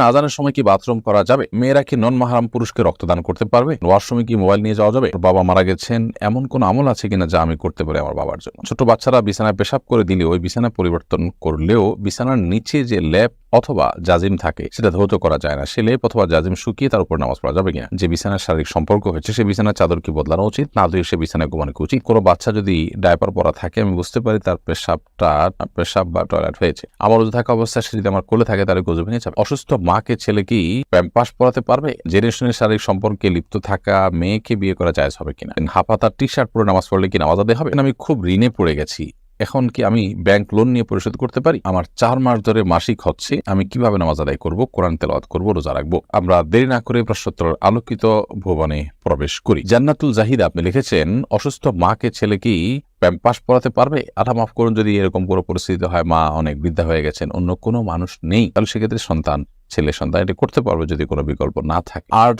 আজানের সময় কি বাথরুম করা যাবে? মেয়েরা কি নন মাহারাম পুরুষকে রক্তদান করতে পারবে? ওয়াশরুমে কি মোবাইল নিয়ে যাওয়া যাবে? বাবা মারা গেছেন, এমন কোন আমল আছে কিনা যা আমি করতে পারি আমার বাবার জন্য? ছোট বাচ্চারা বিছানায় পেশাব করে দিলে ওই বিছানা পরিবর্তন করলেও বিছানার নিচে যে ল্যাপ অথবা জাজিম থাকে, সেটা ধৌত করা যায় না। সে লেপ অথবা জাজিম শুকিয়ে তার উপর নামাজ পড়া যাবে কিনা। যে বিছানার শারীরিক সম্পর্ক হয়েছে, সে বিছানার চাদর কি বদলানো উচিত, না ধুয়ে সে বিছানায় ঘুমানো উচিত। কোনো বাচ্চা যদি ডায়পার পরা থাকে, আমি বুঝতে পারি তার পেশাবটা, পেশাব বা টয়লেট হয়েছে। আমার উজু থাকা অবস্থায় সে যদি আমার কোলে থাকে, তাহলে গজু ভেঙে যাবে। অসুস্থ মাকে, ছেলে কি প্যাম্পাস পরাতে পারবে? জেনারেশনের শারীরিক সম্পর্কে লিপ্ত থাকা মেয়েকে বিয়ে করা যায় হবে কিনা? হাফাতা টি শার্ট পরে নামাজ পড়লে কি নামাজ হবে? আমি খুব ঋণে পড়ে গেছি। এখন কি আমি ব্যাংক লোন নিয়ে পরিশোধ করতে পারি? আমার চার মাস ধরে মাসিক হচ্ছে, আমি কীভাবে নামাজ আদায় করব, কোরআন তেলাওয়াত করব, রোজা রাখব? আমরা দেরি না করে প্রশ্নোত্তর আলোকিত ভুবনে প্রবেশ করি। জান্নাতুল জাহিদ আপনি লিখেছেন, অসুস্থ মাকে ছেলে কি প্যাম্পাস পড়াতে পারবে? আধা মাফ করুন, যদি এরকম কোনো পরিস্থিতি হয়, মা অনেক বৃদ্ধা হয়ে গেছেন, অন্য কোনো মানুষ নেই। তাহলে সেক্ষেত্রে সন্তান, ছেলে সন্তান এটি করতে পারবে যদি কোনো বিকল্প না থাকে। আর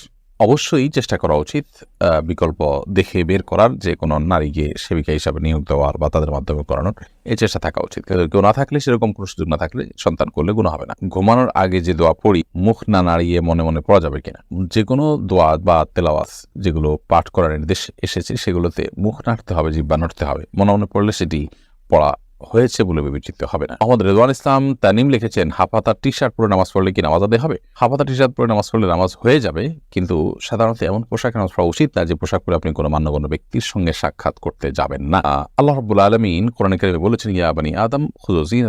অবশ্যই চেষ্টা করা উচিত বিকল্প দেখে বের করার যে কোনো নারীকে সেবিকা হিসাবে নিয়োগ দেওয়ার বা তাদের মাধ্যমে করানোর, এই চেষ্টা থাকা উচিত। কিন্তু কেউ না থাকলে সেরকম কোনো সুযোগ না থাকলে সন্তান করলে গুণ হবে না। ঘুমানোর আগে যে দোয়া পড়ি, মুখ না নাড়িয়ে মনে মনে পড়া যাবে কিনা? যে কোনো দোয়া বা তেলাওয়াজ যেগুলো পাঠ করার নির্দেশ এসেছে, সেগুলোতে মুখ নাড়তে হবে জিব্বা নাড়তে হবে। মনে মনে পড়লে সেটি পড়া হয়েছে বলে বিবেচিত হবে না। মোহাম্মদ রেজওয়ান ইসলাম তানিম লিখেছেন, হাফাতা টি শার্ট পরে নামাজ পড়লে কি নামাজ আদায় হবে? হাফাতা টি শার্ট পরে নামাজ পড়লে নামাজ হয়ে যাবে, কিন্তু সাধারণত এমন পোশাক নামাজ পড়া উচিত না যে পোশাক পরে আপনি কোনো মান্যগণ্য ব্যক্তির সঙ্গে সাক্ষাৎ করতে যাবেন না। আল্লাহ রব্বুল আলমিন কোরআন বলেছেন, ইয়া বানি আদম খুজিন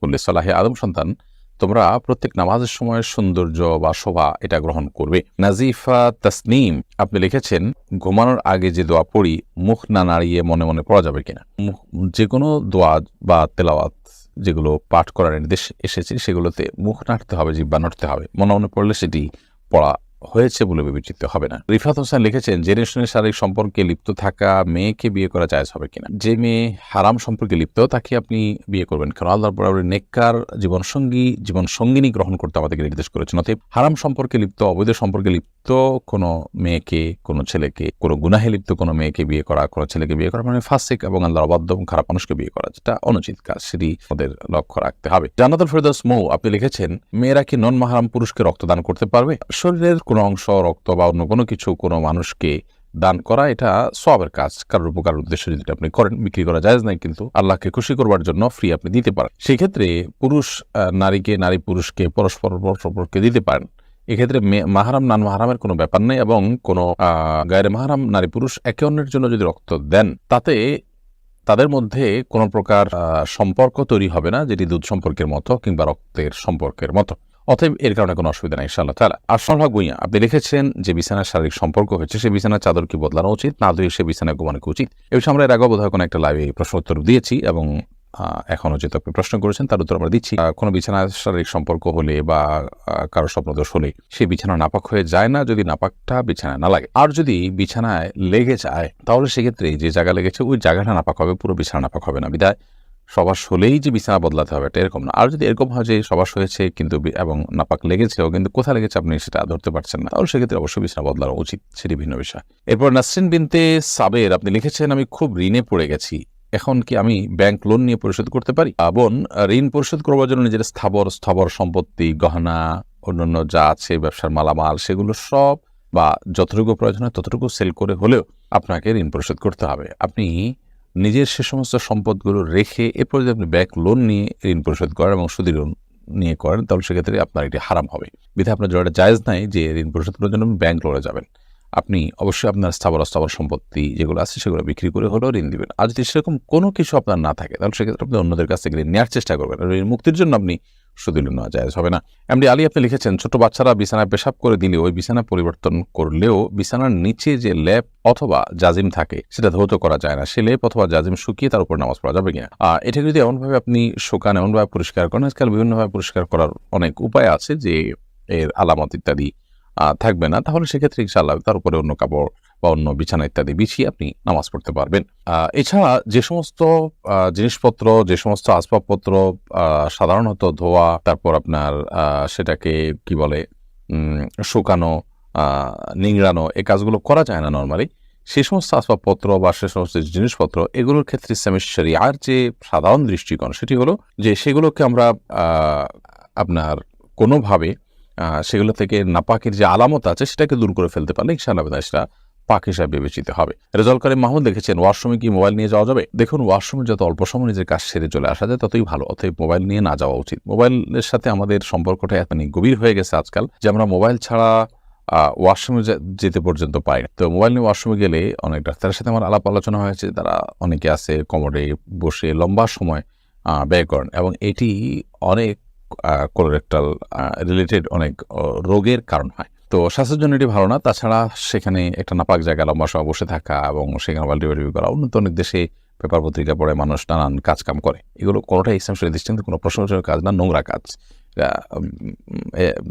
করলে সালাহে। আদম সন্তান তোমরা প্রত্যেক নামাজের সময় সৌন্দর্য বা শোভা এটা গ্রহণ করবে। নাজিফা তাসনিম, আপনি লিখেছেন, ঘুমানোর আগে যে দোয়া পড়ি, মুখ না নাড়িয়ে মনে মনে পড়া যাবে কিনা? যে কোনো দোয়া বা তেলাওয়াত যেগুলো পাঠ করার নির্দেশ এসেছে, সেগুলোতে মুখ নাড়তে হবে জিব্বা নাড়তে হবে। মনে মনে পড়লে সেটি পড়া হয়েছে বলে বিবেচিত হবে না। রিফাত হোসেন লিখেছেন জেনারেশনের শারীরিক সম্পর্কে লিপ্ত থাকা মেয়েকে বিয়ে করা যায় হবে কিনা? যে মেয়ে হারাম সম্পর্কে লিপ্ত, তাকে আপনি বিয়ে করবেন কারণ আল্লাহ বরাবর নেককার, জীবনসঙ্গী জীবন সঙ্গিনী গ্রহণ করতে আমাদেরকে নির্দেশ করেছেন। অতএব হারাম সম্পর্কে লিপ্ত, অবৈধ সম্পর্কে লিপ্ত কোনো মেয়েকে, কোনো ছেলেকে, কোনো গুনাহে লিপ্ত কোনো মেয়েকে বিয়ে করা, কোনো ছেলেকে বিয়ে করা মানে ফাসিক এবং আল্লাহর অবাধ্য এবং খারাপ মানুষকে বিয়ে করা, যেটা অনুচিত কাজ, সেটি আমাদের লক্ষ্য রাখতে হবে। জান্নাতুল ফেরদাস মৌ, আপনি লিখেছেন, মেয়েরা কি নন মাহারাম পুরুষকে রক্তদান করতে পারবে? শরীরের কোনো অংশ রক্ত বা অন্য কোনো কিছু কোনো মানুষকে দান করা, এটা সবের কাজ। কারোর উপকার উদ্দেশ্যে যদি আপনি করেন, বিক্রি করা যায় নাই, কিন্তু আল্লাহকে খুশি করবার জন্য ফ্রি আপনি দিতে পারেন। সেক্ষেত্রে পুরুষ নারীকে, নারী পুরুষকে, পরস্পর সম্পর্কে দিতে পারেন। এক্ষেত্রে মাহারাম, নান মাহারামের কোনো ব্যাপার নেই এবং কোনো গায়ের মাহারাম নারী পুরুষ একে অন্যের জন্য যদি রক্ত দেন, তাতে তাদের মধ্যে কোনো প্রকার সম্পর্ক তৈরি হবে না, যেটি দুধ সম্পর্কের মতো কিংবা রক্তের সম্পর্কের মতো। অতএব এর কারণে কোনো অসুবিধা নেই ইনশাআল্লাহ তালা আশরাফ গুইয়া আপনি লিখেছেন যে বিছানার শারীরিক সম্পর্ক হয়েছে সেই বিছানার চাদর কি বদলানো উচিত না ধুয়ে সে বিছানায় ঘুমানো উচিত। এই বিষয়ে আমরা এর আগে বোধহয় কোনো একটা লাইভে প্রশ্ন উত্তর দিয়েছি এবং আহ, এখনও যেহেতু আপনি প্রশ্ন করেছেন তার উত্তর আমরা দিচ্ছি। কোনো বিছানার শারীরিক সম্পর্ক হলে বা কারও স্বপ্নদোষ হলে সেই বিছানা নাপাক হয়ে যায় না যদি নাপাকটা বিছানায় না লাগে। আর যদি বিছানায় লেগে যায় তাহলে সেক্ষেত্রে যে জায়গা লেগেছে ওই জায়গাটা নাপাক হবে পুরো বিছানা নাপাক হবে না বিদায়। সবাস হলেই যে বিছানা বদলাতে হবে এটা এরকম না। আর যদি এরকম হয় যে সবাস হয়েছে কিন্তু এবং নাপাক লেগেছেও, কিন্তু কোথায় লেগেছে আপনি সেটা ধরতে পারছেন না, তাহলে সেক্ষেত্রে অবশ্যই বিছানা বদলানো উচিত, সেটি ভিন্ন বিষয়। এরপর নাসরিন বিনতে সাবের, আপনি লিখেছেন, আমি খুব ঋণে পড়ে গেছি, এখন কি আমি ব্যাংক লোন নিয়ে পরিশোধ করতে পারি? বোন, ঋণ পরিশোধ করবার জন্য নিজের স্থাবর, স্থবর সম্পত্তি, গহনা, অন্যান্য যা আছে, ব্যবসার মালামাল, সেগুলো সব বা যতটুকু প্রয়োজন হয় ততটুকু সেল করে হলেও আপনাকে ঋণ পরিশোধ করতে হবে। আপনি নিজের সে সমস্ত সম্পদগুলো রেখে এরপর যদি আপনি ব্যাক লোন নিয়ে ঋণ পরিশোধ করেন এবং সুদী লোন নিয়ে করেন, তাহলে সেক্ষেত্রে আপনার এটি হারাম হবে। বিধায় আপনার যেটা জায়জ নাই যে ঋণ পরিশোধ করার জন্য ব্যাংক লোনে যাবেন। আপনি অবশ্যই আপনার স্থাবর অস্থাবর সম্পত্তি যেগুলো আছে সেগুলো বিক্রি করে হলেও ঋণ দিবেন। আর যদি সেরকম কোনো কিছু আপনার না থাকে তাহলে সেক্ষেত্রে আপনি অন্যদের কাছ থেকে নেওয়ার চেষ্টা করবেন। আর ঋণ মুক্তির জন্য আপনি সুদী লোন নেওয়া যায় হবে না। এমডি আলী আপনি লিখেছেন ছোট বাচ্চারা বিছানায় পেশাব করে দিলে ওই বিছানা পরিবর্তন করলেও বিছানার নিচে যে ল্যাপ অথবা জাজিম থাকে সেটা ধৌত করা যায় না। সে লেপ অথবা জাজিম শুকিয়ে তার উপর নামাজ পড়া যাবে কিনা? আহ, এটা যদি এমনভাবে আপনি শুকান এমনভাবে পরিষ্কার করেন আজকাল বিভিন্নভাবে পরিষ্কার করার অনেক উপায় আছে যে এর আলামত ইত্যাদি থাকবে না, তাহলে সেক্ষেত্রে ইনশাআল্লাহ তার উপরে অন্য কাপড় বা অন্য বিছানা ইত্যাদি বিছিয়ে আপনি নামাজ পড়তে পারবেন। এছাড়া যে সমস্ত জিনিসপত্র, যে সমস্ত আসবাবপত্র সাধারণত ধোয়া, তারপর আপনার সেটাকে কি বলে শুকানো নিংড়ানো, এ কাজগুলো করা যায় না নর্মালি সেই সমস্ত আসবাবপত্র বা সে সমস্ত জিনিসপত্র, এগুলোর ক্ষেত্রে ইসলামের আর যে সাধারণ দৃষ্টিকোণ, সেটি হলো যে সেগুলোকে আমরা আপনার কোনোভাবে সেগুলো থেকে নাপাকের যে আলামত আছে, সেটাকে দূর করে ফেলতে পারলে ইনশাআল্লাহ সেটা পাক হিসাবে বিবেচিত হবে। রেজাল্ট করিম মাহমুদ লিখেছেন ওয়াশরুমে কি মোবাইল নিয়ে যাওয়া যাবে? দেখুন, ওয়াশরুমে যত অল্প সময় নিজের কাজ সেরে চলে আসা যায়, ততই ভালো। অতএব মোবাইল নিয়ে না যাওয়া উচিত। মোবাইলের সাথে আমাদের সম্পর্কটা এত গভীর হয়ে গেছে আজকাল যে আমরা মোবাইল ছাড়া ওয়াশরুমে যেতে পর্যন্ত পাই। তো মোবাইল নিয়ে ওয়াশরুমে গেলে অনেক ডাক্তারের সাথে আমার আলাপ আলোচনা হয়েছে, তারা অনেকে আছে কমোডে বসে লম্বা সময় ব্যয় করেন এবং এটি অনেক কোলোরেক্টাল রিলেটেড অনেক রোগের কারণ হয়। তো স্বাস্থ্যের জন্য এটি ভালো না, তাছাড়া সেখানে একটা নাপাক জায়গা, লম্বা সময় বসে থাকা এবং সেখানে বাল্টি বাল্টি করা উন্নত। অনেক দেশে পেপার পত্রিকা পড়ে, মানুষ নানান কাজ কাম করে। এগুলো কোনোটাই ইসলাম শরীর দৃষ্টিতে কোনো প্রশংসনীয় কাজ না, নোংরা কাজ।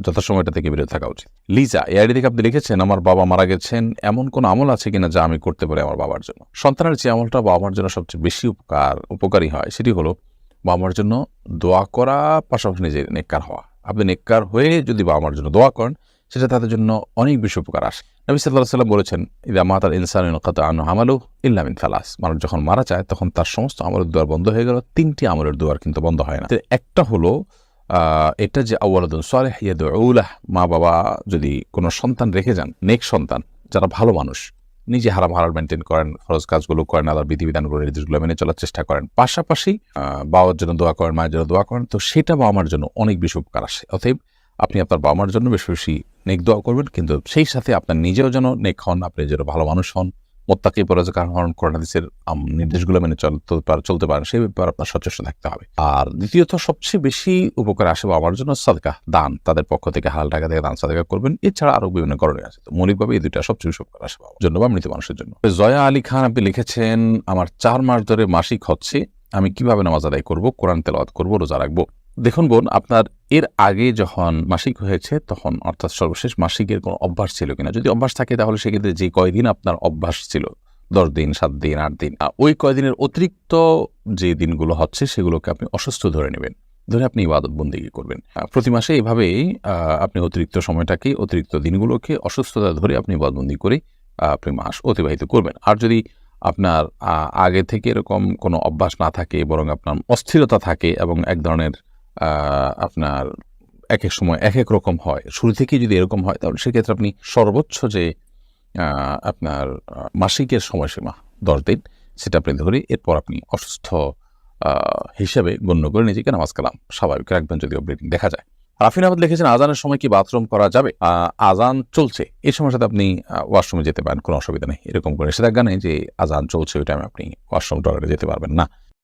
যথাসময় এটা থেকে বিরত থাকা উচিত। লিজা এই আইডি থেকে আপনি লিখেছেন, আমার বাবা মারা গেছেন, এমন কোন আমল আছে কিনা যা আমি করতে পারি আমার বাবার জন্য? সন্তানের যে আমলটা বাবা মার জন্য সবচেয়ে বেশি উপকার, উপকারী হয়, সেটি হলো বাবা মার জন্য দোয়া করা পাশাপাশি নিজের নেককার হওয়া। আপনি নেককার হয়ে যদি বাবা মার জন্য দোয়া করেন, সেটা তাদের জন্য অনেক বেশি উপকার আসে। নবী সাল্লাহ সাল্লাম বলেছেন, ইদা মাতার ইনসান আনু আমালু ইল্লামিন ফালাস মানুষ যখন মারা যায়, তখন তার সমস্ত আমলের দুয়ার বন্ধ হয়ে গেল। তিনটি আমলের দুয়ার কিন্তু বন্ধ হয় না। একটা হলো এটা যে আউ্লাদুন সালেহ ইয়াদউলাহ মা বাবা যদি কোনো সন্তান রেখে যান, নেক সন্তান, যারা ভালো মানুষ নিজে হারাম হারাল মেনটেন করেন খরচ কাজগুলো করেন, আল্লাহর বিধিবিধানগুলো, নির্দেশগুলো মেনে চলার চেষ্টা করেন। পাশাপাশি বাবার জন্য দোয়া করেন, মায়ের জন্য দোয়া করেন, তো সেটা বাবা মার জন্য অনেক বেশি উপকার আসে। অতএব আপনি আপনার বাবা মার জন্য বেশি বেশি নেক দোয়া করবেন, কিন্তু সেই সাথে আপনার নিজেও যেন নেক হন, আপনি যেন ভালো মানুষ হন মোত্তাকি পরাজকার হন করোনাদিসের নির্দেশগুলো মেনে চলতে চলতে পারেন সেই ব্যাপারে আপনার সচেষ্ট থাকতে হবে। আর দ্বিতীয়ত, সবচেয়ে বেশি উপকার আসে আমার জন্য সাদকা, দান। তাদের পক্ষ থেকে হাল টাকা থেকে দান সাদকা করবেন। এছাড়া আরও বিভিন্ন করণীয় আছে। মৌলিকভাবে এই দুইটা সবচেয়ে বেশি উপকার আসে বাবার জন্য বা মৃত মানুষের জন্য। জয়া আলী খান, আপনি লিখেছেন, আমার চার মাস ধরে মাসিক হচ্ছে, আমি কীভাবে নামাজ আদায় করব, কোরআন তেলাওয়াত করব, রোজা রাখব? দেখুন বোন, আপনার এর আগে যখন মাসিক হয়েছে, তখন অর্থাৎ সর্বশেষ মাসিকের কোনো অভ্যাস ছিল কিনা? যদি অভ্যাস থাকে, তাহলে সেক্ষেত্রে যে কয়দিন আপনার অভ্যাস ছিল, দশ দিন, সাত দিন, আট দিন ওই কয়দিনের অতিরিক্ত যে দিনগুলো হচ্ছে, সেগুলোকে আপনি অসুস্থ ধরে নেবেন। ধরে আপনি ইবাদত করবেন। প্রতি মাসে এভাবেই আপনি অতিরিক্ত সময়টাকে, অতিরিক্ত দিনগুলোকে অসুস্থতা ধরে আপনি ইবাদতবন্দি করে আপনি মাস অতিবাহিত করবেন। আর যদি আপনার আগে থেকে এরকম কোনো অভ্যাস না থাকে, বরং আপনার অস্থিরতা থাকে এবং এক ধরনের আপনার এক এক সময় এক এক রকম হয়। শুরু থেকেই যদি এরকম হয়, তাহলে সেক্ষেত্রে আপনি সর্বোচ্চ যে আপনার মাসিকের সময়সীমা দশ দিন, সেটা আপনি ধরে এরপর আপনি অসুস্থ হিসেবে গণ্য করে নিজেকে নামাজ কালাম। স্বাভাবিক রাখবেন যদিও ব্লিডিং দেখা যায়। রাফিন আহমদ লিখেছেন, আজানের সময় কি বাথরুম করা যাবে? আজান চলছে। এই সময় সাথে আপনি ওয়াশরুমে যেতে পারেন, কোনো অসুবিধা নেই। এরকম করে নিষেধাজ্ঞা নেই যে, আজান চলছে, ওই টাইমে আপনি ওয়াশরুম টয়লেটে যেতে পারবেন না।